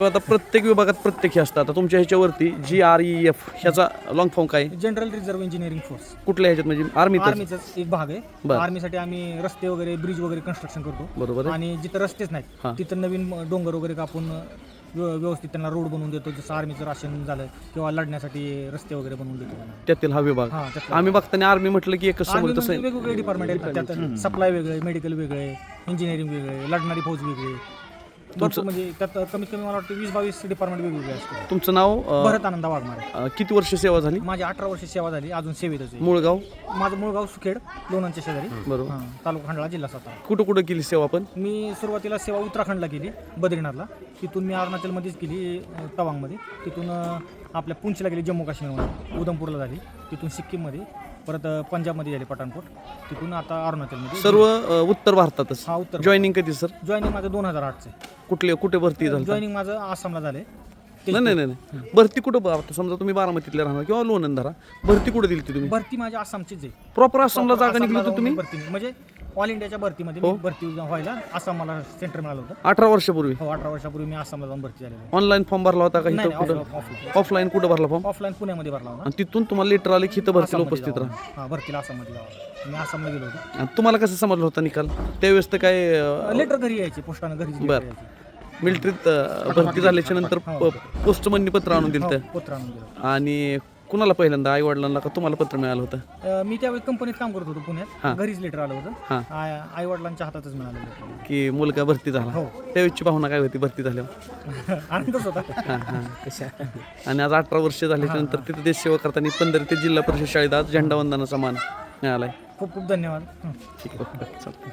आता प्रत्येक विभागात प्रत्येक हे असतं आता तुमच्या ह्याच्यावरती जी आर ई एफ ह्याचा लॉंग फॉर्म काय? आहे? जनरल रिझर्व्ह इंजिनिअरिंग फोर्स कुठल्या ह्याच्यात म्हणजे आर्मीत आर्मीचाच एक भाग आहे. बरं. आर्मीसाठी आम्ही रस्ते वगैरे ब्रिज वगैरे कन्स्ट्रक्शन करतो. बरोबर आहे. आणि जिथं रस्तेच हा. नाहीत तिथं नवीन डोंगर वगैरे कापून व्य- व्यवस्थित त्यांना रोड बनवून देतो. जसं आर्मीचं राशन झालं किंवा लढण्यासाठी रस्ते वगैरे बनवून देतो. त्यातील हा विभाग. हा आम्ही बघताना आर्मी म्हटलं की एकच समोर आर्मी तसं म्हणजे वेगवेगळे डिपार्टमेंट आहेत. त्यात सप्लाय वेगळे मेडिकल वेगळे इंजिनिअरिंग वेगळे लढणारी फौज वेगळी. भरपूर म्हणजे त्यात कमीत कमी मला वाटतं वीस बावीस डिपार्टमेंट वेगवेगळे असतात तुमचं नाव अ, भरत आनंद वाघमारे. अ, किती वर्ष सेवा झाली? माझी अठरा वर्ष सेवा झाली अजून सेवेतच आहे. मुळगाव? माझं मूळ गाव सुखेड लोणंदच्या शेजारी. बरोबर. हा, तालुका खंडाळा जिल्हा सातारा. कुठं कुठं केली सेवा पण? मी सुरुवातीला सेवा उत्तराखंडला केली बद्रीनाथला. तिथून मी अरुणाचलमध्येच केली अ, तवांगमध्ये. तिथून अ, आपल्या पुंचला गेली जम्मू काश्मीरमध्ये उधमपूरला झाली. तिथून सिक्कीममध्ये. परत अ, पंजाबमध्ये झाली पठाणकोट. तिथून आता अरुणाचलमध्ये. सर्व अ, उत्तर भारतातच. हा उत्तर जॉईनिंग कधी सर जॉईनिंग माझं दोन हजार आठचं कुठले कुठे भरती झालं? जॉईनिंग माझं आसामला झालंय. नाही नाही नाही नाही. भरती कुठं ब- आता समजा तुम्ही बारामतीतले राहणार किंवा लोणंद धरा भरती कुठे दिली तुम्ही? भरती माझी आसामचीच आहे. प्रॉपर आसामला जागा निघली होती जाऊन तुम्ही? भरती म्हणजे ऑल इंडियाच्या भरतीमध्ये मी भरती व्हायला आसाम मला सेंटर मिळालं होतं. अठरा वर्षापूर्वी? हो अठरा वर्षापूर्वी मी आसामला जाऊन भरती झालेली आहे. ऑनलाईन फॉर्म भरला होता का नाही इथं कुठं? ऑफलाईन ऑफलाईन कुठं भरला फॉर्म ऑफलाईन पुण्यामध्ये भरला होता. आणि तिथून तुम्हाला लेटर आले की इथं भरतीला आसाममध्ये उपस्थित जावं. राहा. हा भरतीला आसाममध्ये जावं मी आसामला गेलो होतो. आणि तुम्हाला कसं समजलं होता निकाल? त्यावेळेस तर काय लेटर घरी यायचे पोस्टानं letter बरं. यायचे. मिलिटरीत भरती झाल्याच्यानंतर पोस्टमननी पत्र आणून दिलं हो, पत्र आणून दिलं. आणि कुणाला पहिल्यांदा आई वडिलांना का तुम्हाला पत्र मिळालं होतं? अं, मी त्यावेळी कंपनीत काम करत होतो हा. पुण्यात घरीच लेटर आलं हा. होतं आई वडिलांच्या हातातच मिळालं letter. की मुलगा भरती झाला. हो. त्यावेळेची भावना काय होती भरती झाल्यावर? आनंदच होता. हां हां. आणि आज अठरा वर्ष झाल्याच्यानंतर तिथे देश सेवा करताना पंधरा ते जिल्हा परिषद शाळेत आज झेंडा वंदनाचा मान मिळालाय. खूप खूप धन्यवाद. हं. ठीक आहे चालतंय